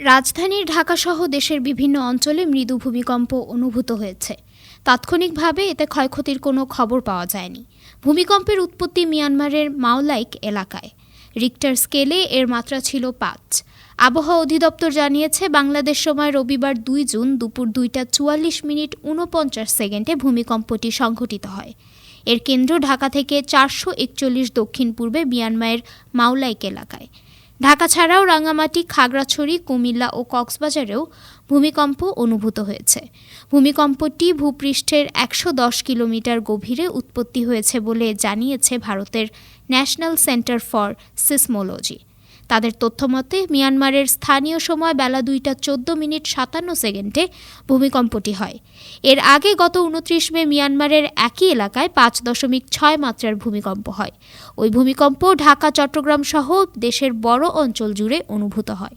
রাজধানীর ঢাকাসহ দেশের বিভিন্ন অঞ্চলে মৃদু ভূমিকম্প অনুভূত হয়েছে। তাৎক্ষণিকভাবে এতে ক্ষয়ক্ষতির কোনো খবর পাওয়া যায়নি। ভূমিকম্পের উৎপত্তি মিয়ানমারের মাওলাইক এলাকায়। রিক্টার স্কেলে এর মাত্রা ছিল পাঁচ। আবহাওয়া অধিদপ্তর জানিয়েছে, বাংলাদেশ সময় রবিবার দুই জুন দুপুর দুইটা চুয়াল্লিশ মিনিট উনপঞ্চাশ সেকেন্ডে ভূমিকম্পটি সংঘটিত হয়। এর কেন্দ্র ঢাকা থেকে চারশো একচল্লিশ দক্ষিণ পূর্বে মিয়ানমারের মাওলাইক এলাকায়। ঢাকা ছাড়াও রাঙামাটি খাগড়াছড়ি, কুমিল্লা ও কক্সবাজারেও ভূমিকম্প অনুভূত হয়েছে। ভূমিকম্পটি ভূপৃষ্ঠের একশো দশ কিলোমিটার গভীরে উৎপত্তি হয়েছে বলে জানিয়েছে ভারতের ন্যাশনাল সেন্টার ফর সিসমোলজি। তাদের তথ্যমতে মিয়ানমারের স্থানীয় সময় বেলা দুইটা চোদ্দ মিনিট সাতান্ন সেকেন্ডে ভূমিকম্পটি হয়। এর আগে গত উনত্রিশ মে মিয়ানমারের একই এলাকায় পাঁচ দশমিক ছয় মাত্রার ভূমিকম্প হয়। ওই ভূমিকম্প ঢাকা, চট্টগ্রাম সহ দেশের বড় অঞ্চল জুড়ে অনুভূত হয়।